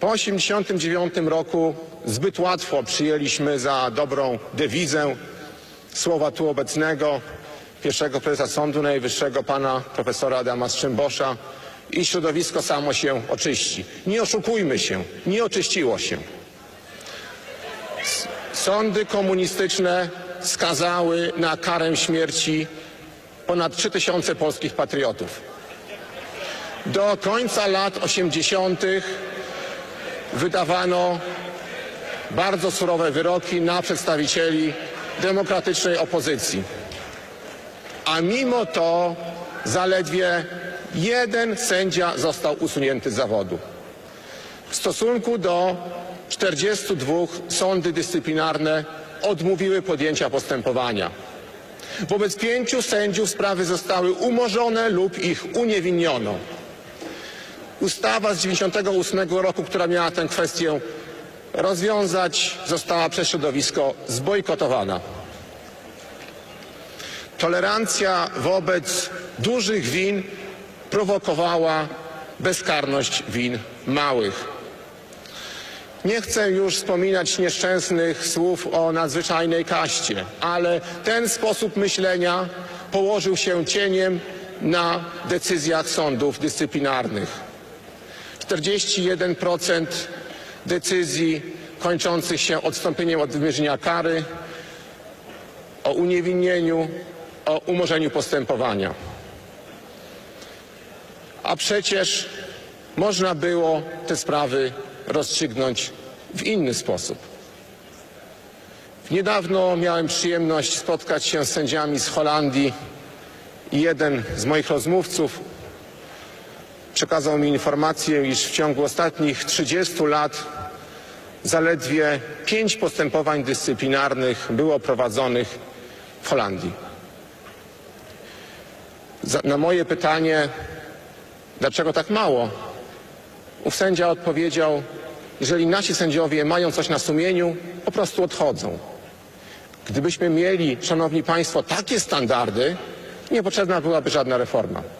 Po 1989 roku zbyt łatwo przyjęliśmy za dobrą dewizę słowa tu obecnego pierwszego prezesa Sądu Najwyższego, pana profesora Adama Strzembosza i środowisko samo się oczyści. Nie oszukujmy się, nie oczyściło się. Sądy komunistyczne skazały na karę śmierci ponad 3000 polskich patriotów. Do końca lat 80. wydawano bardzo surowe wyroki na przedstawicieli demokratycznej opozycji. A mimo to zaledwie jeden sędzia został usunięty z zawodu. W stosunku do 42 sądy dyscyplinarne odmówiły podjęcia postępowania. Wobec pięciu sędziów sprawy zostały umorzone lub ich uniewiniono. Ustawa z 98 roku, która miała tę kwestię rozwiązać, została przez środowisko zbojkotowana. Tolerancja wobec dużych win prowokowała bezkarność win małych. Nie chcę już wspominać nieszczęsnych słów o nadzwyczajnej kaście, ale ten sposób myślenia położył się cieniem na decyzjach sądów dyscyplinarnych. 41% decyzji kończących się odstąpieniem od wymierzenia kary, o uniewinnieniu, o umorzeniu postępowania. A przecież można było te sprawy rozstrzygnąć w inny sposób. Niedawno miałem przyjemność spotkać się z sędziami z Holandii i jeden z moich rozmówców przekazał mi informację, iż w ciągu ostatnich 30 lat zaledwie pięć postępowań dyscyplinarnych było prowadzonych w Holandii. Na moje pytanie, dlaczego tak mało, ów sędzia odpowiedział, jeżeli nasi sędziowie mają coś na sumieniu, po prostu odchodzą. Gdybyśmy mieli, szanowni państwo, takie standardy, niepotrzebna byłaby żadna reforma.